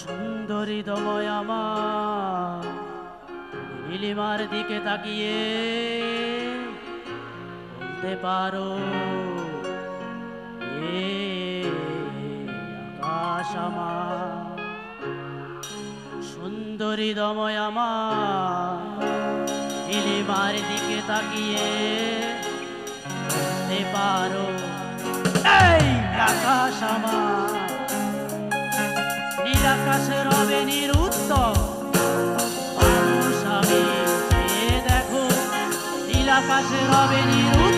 সুন্দরী দময় আমার। নীলিমার দিকে তাকিয়ে বলতে পারো, এ আকাশ আমার। সুন্দরী দময় আমার। নীলিমার দিকে তাকিয়ে বলতে পারো, এই আকাশ আমার। আকাশে রবে নিরুত্তর মানুষ আমি চেয়ে দেখো নীল আকাশে রবে নিরুত্তর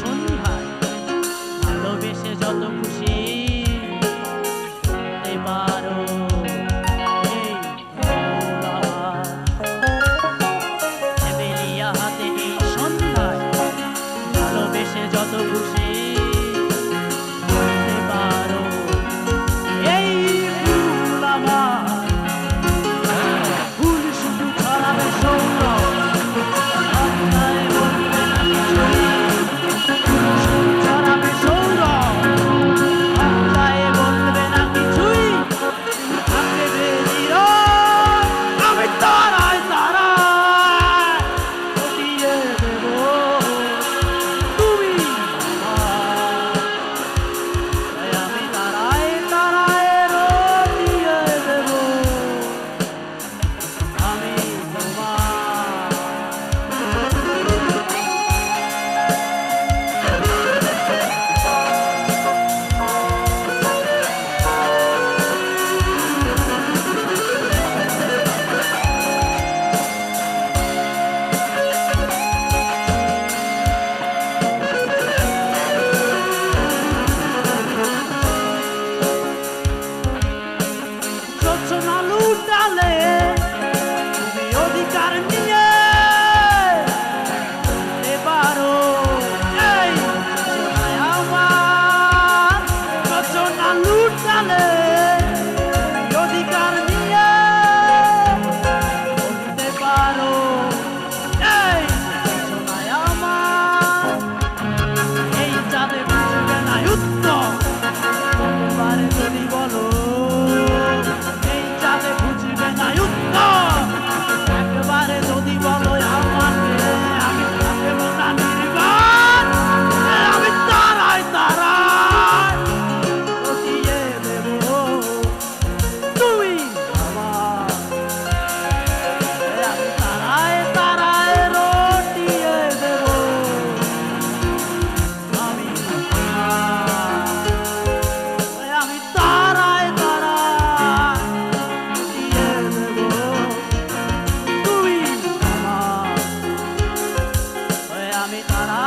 সন্ধ্যায়। ভালোবেসে যত খুশি